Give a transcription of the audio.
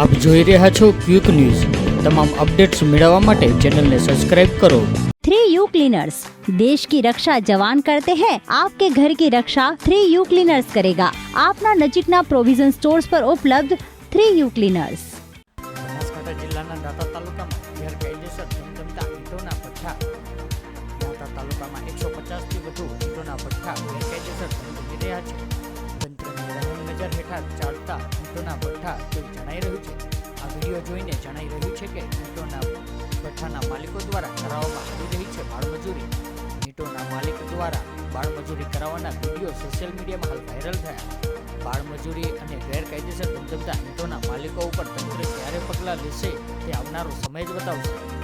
आप જોઈ રહ્યા છો ક્વિક ન્યૂઝ તમામ અપડેટ્સ મેળવવા માટે ચેનલને સબ્સ્ક્રાઇબ કરો 3 યુક્લિનર્સ દેશની રક્ષા જવાન કરે છે આપકે ઘરની રક્ષા 3 યુક્લિનર્સ કરેગા આપના નજીકના પ્રોવિઝન સ્ટોર્સ પર ઉપલબ્ધ 3 યુક્લિનર્સ મંકાતા જિલ્લાના રાતા તાલુકામાં મેરકેજેસર 7222 અંતોના પટ્ટા રાતા તાલુકામાં 150 થી વધુ અંતોના પટ્ટા મેકેજેસર વિનેહ ખોરાક ચાલતા ઊંટોના ભઠ્ઠા તેવું જણાઈ રહ્યું છે આ વિડીયો જોઈને જણાઈ રહ્યું છે કે ઊંટોના ભઠ્ઠાના માલિકો દ્વારા કરાવવામાં આવી રહી છે બાળમજૂરી ઈંટોના માલિક દ્વારા બાળમજૂરી કરાવવાના વિડીયો સોશિયલ મીડિયામાં હાલ વાયરલ થયા બાળમજૂરી અને ગેરકાયદેસર ધમધમતા ઈંટોના માલિકો ઉપર તંત્ર ક્યારે પગલાં લેશે તે આવનારો સમય જ બતાવશે